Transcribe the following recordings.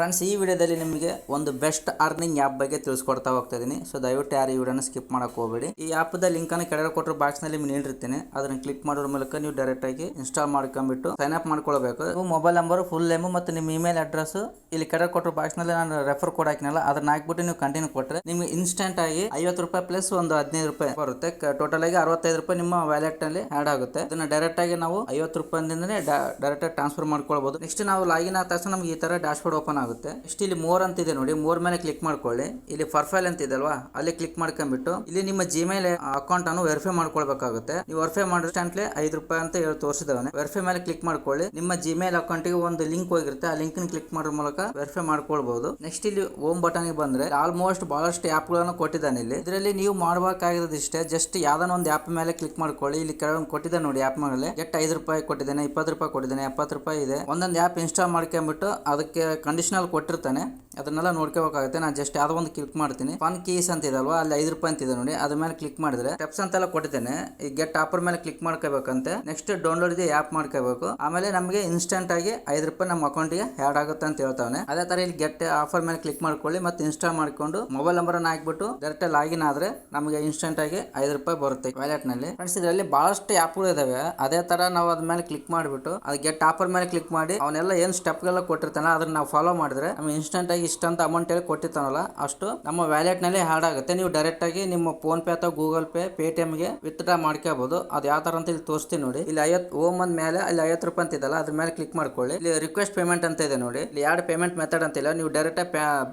Friends ಈ ವಿಡಿಯೋದಲ್ಲಿ ನಿಮಗೆ ಒಂದು ಬೆಸ್ಟ್ ಅರ್ನಿಂಗ್ ಆ್ಯಪ್ ಬಗ್ಗೆ ತಿಳಿಸ್ಕೊಡ್ತಾ ಹೋಗ್ತಾ ಇದ್ದೀನಿ ಸೊ ದಯವಿಟ್ಟು ಯಾರು ಈ ವಿಡಿಯೋನ ಸ್ಕಿಪ್ ಮಾಡೋಕೆ ಹೋಗಬೇಡಿ. ಈ ಆ್ಯಪ್ದ ಲಿಂಕನ್ನು ಕೆಳಗಡೆ ಕೊಟ್ಟರು ಬಾಕ್ಸ್ನಲ್ಲಿ ನಿಮ್ಗೆ ನೀಡಿರ್ತೀನಿ. ಅದನ್ನ ಕ್ಲಿಕ್ ಮಾಡೋದ್ರ ಮೂಲಕ ನೀವು ಡೈರೆಕ್ಟ್ ಆಗಿ ಇನ್ಸ್ಟಾಲ್ ಮಾಡ್ಕೊಂಡ್ಬಿಟ್ಟು ಸೈನ್ ಅಪ್ ಮಾಡ್ಕೊಳ್ಬೇಕು. ನೀವು ಮೊಬೈಲ್ ನಂಬರ್ ಫುಲ್ ನೇಮು ಮತ್ತು ನಿಮ್ಮ ಇಮೇಲ್ ಅಡ್ರೆಸ್ ಇಲ್ಲಿ ಕೆಳಗೆ ಕೊಟ್ಟರು ಬಾಕ್ಸ್ನಲ್ಲಿ ನಾನು ರೆಫರ್ ಕೋಡ್ ಹಾಕಿನಲ್ಲ, ಅದನ್ನ ಹಾಕ್ಬಿಟ್ಟು ನೀವು ಕಂಟಿನ್ಯೂ ಕೊಟ್ಟರೆ ನಿಮಗೆ ಇನ್ಸ್ಟೆಂಟ್ ಆಗಿ ಐವತ್ತು ರೂಪಾಯಿ ಪ್ಲಸ್ ಒಂದು ಹದಿನೈದು ರೂಪಾಯಿ ಬರುತ್ತೆ. ಟೋಟಲ್ ಆಗಿ ಅರವತ್ತೈದು ರೂಪಾಯಿ ನಿಮ್ಮ ವ್ಯಾಲೆಟ್ನಲ್ಲಿ ಆಡ್ ಆಗುತ್ತೆ. ಅದನ್ನು ಡೈರೆಕ್ಟ್ ಆಗಿ ನಾವು ಐವತ್ತು ರೂಪಾಯಿಂದನೇ ಡೈರೆಕ್ಟಾಗಿ ಟ್ರಾನ್ಸ್ಫರ್ ಮಾಡ್ಕೊಳ್ಬೋದು. ನೆಕ್ಸ್ಟ್ ನಾವು ಲಾಗಿನ್ ಆದ ತಕ್ಷಣ ನಮ್ಗೆ ಈ ಥರ ಡ್ಯಾಶ್ಬೋರ್ಡ್ ಓಪನ್ ಆಗುತ್ತೆ. ನೆಕ್ಸ್ಟ್ ಇಲ್ಲಿ ಮೋರ್ ಅಂತ ಇದೆ ನೋಡಿ. ಮೋರ್ ಮೇಲೆ ಕ್ಲಿಕ್ ಮಾಡ್ಕೊಳ್ಳಿ. ಇಲ್ಲಿ ಫರ್ಫೈಲ್ ಅಂತ ಇದೆ ಅಲ್ವಾ? ಅಲ್ಲಿ ಕ್ಲಿಕ್ ಮಾಡ್ಕೊಂಡ್ಬಿಟ್ಟು, ಇಲ್ಲಿ ನಿಮ್ಮ ಜಿಮೇಲ್ ಅಕೌಂಟ್ ಅನ್ನು ವೆರಿಫೈ ಮಾಡ್ಕೊಳ್ಬೇಕಾಗುತ್ತೆ. ನೀವು ವೆರಿಫೈ ಮಾಡಿದ್ರೆ ಐದು ರೂಪಾಯಿ ಅಂತ ಹೇಳಿ ತೋರಿಸಿದವನೇ. ವೆರಿಫೈ ಮೇಲೆ ಕ್ಲಿಕ್ ಮಾಡ್ಕೊಳ್ಳಿ. ನಿಮ್ಮ ಜಿಮೇಲ್ ಅಕೌಂಟ್ಗೆ ಒಂದು ಲಿಂಕ್ ಹೋಗಿರುತ್ತೆ. ಆ ಲಿಂಕ್ ಕ್ಲಿಕ್ ಮಾಡೋ ಮೂಲಕ ವೆರಿಫೈ ಮಾಡ್ಕೊಳ್ಬಹುದು ನೆಕ್ಸ್ಟ್ ಇಲ್ಲಿ ಓಮ್ ಬಟನ್ಗೆ ಬಂದ್ರೆ ಆಲ್ಮೋಸ್ಟ್ ಬಹಳಷ್ಟು ಆಪ್ಗಳನ್ನು ಕೊಟ್ಟಿದ್ದಾನೆ ಇಲ್ಲಿ. ಇದರಲ್ಲಿ ನೀವು ಮಾಡಬೇಕಾಗಿರೋದು ಇಷ್ಟೇ. ಜಸ್ಟ್ ಯಾವ್ದಾನ ಒಂದು ಆಪ್ ಮೇಲೆ ಕ್ಲಿಕ್ ಮಾಡ್ಕೊಳ್ಳಿ. ಇಲ್ಲಿ ಕೆಲವೊಂದು ಕೊಟ್ಟಿದ್ದಾನೆ ನೋಡಿ ಆಪ್ ಮೇಲೆ ಎಟ್ ಐದು ರೂಪಾಯಿ ಕೊಟ್ಟಿದ್ದಾನೆ, ಇಪ್ಪತ್ತು ರೂಪಾಯಿ ಕೊಟ್ಟಿದ್ದಾನೆ, ಎಪ್ಪತ್ತು ರೂಪಾಯಿ ಇದೆ. ಒಂದೊಂದು ಆಪ್ ಇನ್ಸ್ಟಾಲ್ ಮಾಡ್ಕೊಂಡ್ಬಿಟ್ಟು, ಅದಕ್ಕೆ ಕಂಡೀಷನಲ್ ಕೊಟ್ಟಿರ್ತಾನೆ. ಅದನ್ನೆಲ್ಲ ನೋಡ್ಕೋಬೇಕಾಗುತ್ತೆ. ನಾನು ಜಸ್ಟ್ ಯಾವುದೋ ಒಂದು ಕ್ಲಿಕ್ ಮಾಡ್ತೀನಿ. ಫನ್ ಕೀಸ್ ಅಂತ ಇದಲ್ವಾ ಅಲ್ಲಿ ಐದು ರೂಪಾಯಿ ಅಂತ ಇದೆ ನೋಡಿ. ಅದ್ರ ಮೇಲೆ ಕ್ಲಿಕ್ ಮಾಡಿದ್ರೆ ಸ್ಟೆಪ್ಸ್ ಅಂತೆಲ್ಲ ಕೊಟ್ಟಿದ್ದೇನೆ. ಈ ಗೆಟ್ ಆಪರ್ ಮೇಲೆ ಕ್ಲಿಕ್ ಮಾಡ್ಕೋಬೇಕಂತೆ. ನೆಕ್ಸ್ಟ್ ಡೌನ್ಲೋಡ್ ಇದೆ ಆ್ಯಪ್ ಮಾಡ್ಕೋಬೇಕು. ಆಮೇಲೆ ನಮಗೆ ಇನ್ಸ್ಟೆಂಟ್ ಆಗಿ ಐದು ರೂಪಾಯಿ ನಮ್ಮ ಅಕೌಂಟ್ಗೆ ಆ್ಯಡ್ ಆಗುತ್ತೆ ಅಂತ ಹೇಳ್ತಾವನೆ. ಅದೇ ತರ ಇಲ್ಲಿ ಗೆಟ್ ಆಫರ್ ಮೇಲೆ ಕ್ಲಿಕ್ ಮಾಡ್ಕೊಳ್ಳಿ. ಮತ್ತೆ ಇನ್ಸ್ಟಾಲ್ ಮಾಡ್ಕೊಂಡು ಮೊಬೈಲ್ ನಂಬರ್ ಅನ್ನ ಹಾಕ್ಬಿಟ್ಟು ಡೈರೆಕ್ಟ್ ಲಾಗಿನ್ ಆದ್ರೆ ನಮಗೆ ಇನ್ಸ್ಟೆಂಟ್ ಆಗಿ ಐದು ರೂಪಾಯಿ ಬರುತ್ತೆ ವ್ಯಾಲೆಟ್ನಲ್ಲಿ ಫ್ರೆಂಡ್ಸ್ ಇದರಲ್ಲಿ ಭಾಳಷ್ಟು ಆ್ಯಪ್ಗಳು ಇದಾವೆ. ಅದೇ ತರ ನಾವು ಅದ ಮೇಲೆ ಕ್ಲಿಕ್ ಮಾಡಿಬಿಟ್ಟು ಅದು ಗೆಟ್ ಆಫರ್ ಮೇಲೆ ಕ್ಲಿಕ್ ಮಾಡಿ ಅವನ್ನೆಲ್ಲ ಏನು ಸ್ಟೆಪ್ಗೆಲ್ಲ ಕೊಟ್ಟಿರ್ತಾನೆ ಅದನ್ನ ನಾವು ಫಾಲೋ ಮಾಡಿದ್ರೆ ನಮ್ಮ ಇನ್ಸ್ಟೆಂಟ್ ಆಗಿ ಇಷ್ಟಂತ ಅಮೌಂಟ್ ಹೇಳಿ ಕೊಟ್ಟಿರ್ತಾನಲ್ಲ, ಅಷ್ಟು ನಮ್ಮ ವ್ಯಾಲೆಟ್ನಲ್ಲಿ ಹ್ಯಾಡ್ ಆಗುತ್ತೆ. ನೀವು ಡೈರೆಕ್ಟ್ ಆಗಿ ನಿಮ್ಮ ಫೋನ್ ಪೇ ಅಥವಾ ಗೂಗಲ್ ಪೇ ಪೇಟಿಎಂ ಗೆ ವಿತ್ ಡ್ರಾ ಮಾಡ್ಕೋಬಹುದು ಅದು ಯಾವ ತರ ಅಂತ ಇಲ್ಲಿ ತೋರಿಸ್ತೀನಿ ನೋಡಿ. ಇಲ್ಲಿ ಐವತ್ ಓಮ್ ಅಂದ ಮೇಲೆ ಅಲ್ಲಿ ಐವತ್ ರೂಪಾಯಿ ಅಂತ ಇದಲ್ಲ ಅದ್ರ ಮೇಲೆ ಕ್ಲಿಕ್ ಮಾಡ್ಕೊಳ್ಳಿ. ಇಲ್ಲಿ ರಿಕ್ವೆಸ್ಟ್ ಪೇಮೆಂಟ್ ಅಂತ ಇದೆ ನೋಡಿ. ಇಲ್ಲಿ ಎರಡು ಪೇಮೆಂಟ್ ಮೆಥಡ್ ಅಂತ ಇಲ್ಲ. ನೀವು ಡೈರೆಕ್ಟ್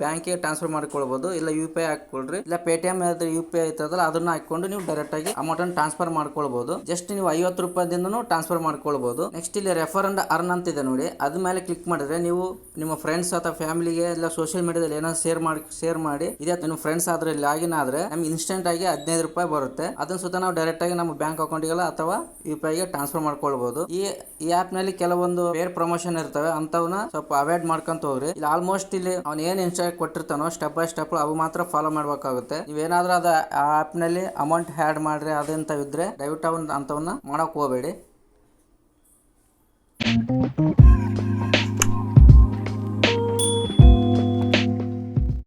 ಬ್ಯಾಂಕಿಗೆ ಟ್ರಾನ್ಸ್ಫರ್ ಮಾಡ್ಕೊಳ್ಬಹುದು ಇಲ್ಲ ಯು ಪಿ ಐ ಹಾಕೊಳ್ರಿ ಇಲ್ಲ ಪೇಟಿಎಂ ಯು ಪಿ ಐ ಇರ್ತದಲ್ಲ, ಅದನ್ನ ಹಾಕೊಂಡು ನೀವು ಡೈರೆಕ್ಟ್ ಆಗಿ ಅಮೌಂಟ್ ಅನ್ನು ಟ್ರಾನ್ಸ್ಫರ್ ಮಾಡ್ಕೊಳ್ಬಹುದು ಜಸ್ಟ್ ನೀವು ಐವತ್ತು ರೂಪಾಯಿದಿಂದನೂ ಟ್ರಾನ್ಸ್ಫರ್ ಮಾಡ್ಕೊಳ್ಬಹುದು ನೆಕ್ಸ್ಟ್ ಇಲ್ಲಿ ರೆಫರ್ ಅಂಡ್ ಅರ್ನ್ ಅಂತ ಇದೆ ನೋಡಿ. ಅದ್ರ ಮೇಲೆ ಕ್ಲಿಕ್ ಮಾಡಿದ್ರೆ ನೀವು ನಿಮ್ಮ ಫ್ರೆಂಡ್ಸ್ ಅಥವಾ ಫ್ಯಾಮಿಲಿಗೆ ಇಲ್ಲ ಸೋಷಿಯಲ್ ಮೀಡಿಯಾದಲ್ಲಿ ಏನೋ ಶೇರ್ ಮಾಡಿ ಶೇರ್ ಮಾಡಿ, ಇದೇ ನಿಮ್ಮ ಫ್ರೆಂಡ್ಸ್ ಆದ್ರೆ ಲಾಗಿನ್ ಆದ್ರೆ ನಮ್ಗೆ ಇನ್ಸ್ಟೆಂಟ್ ಆಗಿ ಹದಿನೈದು ರೂಪಾಯಿ ಬರುತ್ತೆ. ಅದನ್ನ ಸುತ್ತ ನಾವು ಡೈರೆಕ್ಟ್ ಆಗಿ ನಮ್ಮ ಬ್ಯಾಂಕ್ ಅಕೌಂಟ್ಗೆಲ್ಲ ಅಥವಾ ಯು ಪಿ ಐಗೆ ಟ್ರಾನ್ಸ್ಫರ್ ಮಾಡ್ಕೊಳ್ಬಹುದು ಈ ಈ ಆಪ್ನಲ್ಲಿ ಕೆಲವೊಂದು ಬೇರೆ ಪ್ರಮೋಷನ್ ಇರ್ತವೆ ಅಂತವನ್ನ ಸ್ವಲ್ಪ ಅವಾಯ್ಡ್ ಮಾಡ್ಕೊಂತ ಹೋಗ್ರಿ. ಇಲ್ಲಿ ಆಲ್ಮೋಸ್ಟ್ ಇಲ್ಲಿ ಅವ್ನು ಏನ್ ಇನ್ಸ್ಟಾ ಕೊಟ್ಟಿರ್ತಾನೋ ಸ್ಟೆಪ್ ಬೈ ಸ್ಟೆಪ್ ಅವು ಮಾತ್ರ ಫಾಲೋ ಮಾಡ್ಬೇಕಾಗುತ್ತೆ. ನೀವೇನಾದ್ರೂ ಅದ ಆ ಆಪ್ನಲ್ಲಿ ಅಮೌಂಟ್ ಆ್ಯಡ್ ಮಾಡ್ರಿ, ಅದಂತ ಇದ್ರೆ ದಯವಿಟ್ಟು ಅಂತವನ್ನ ಮಾಡಕ್ ಹೋಗಬೇಡಿ.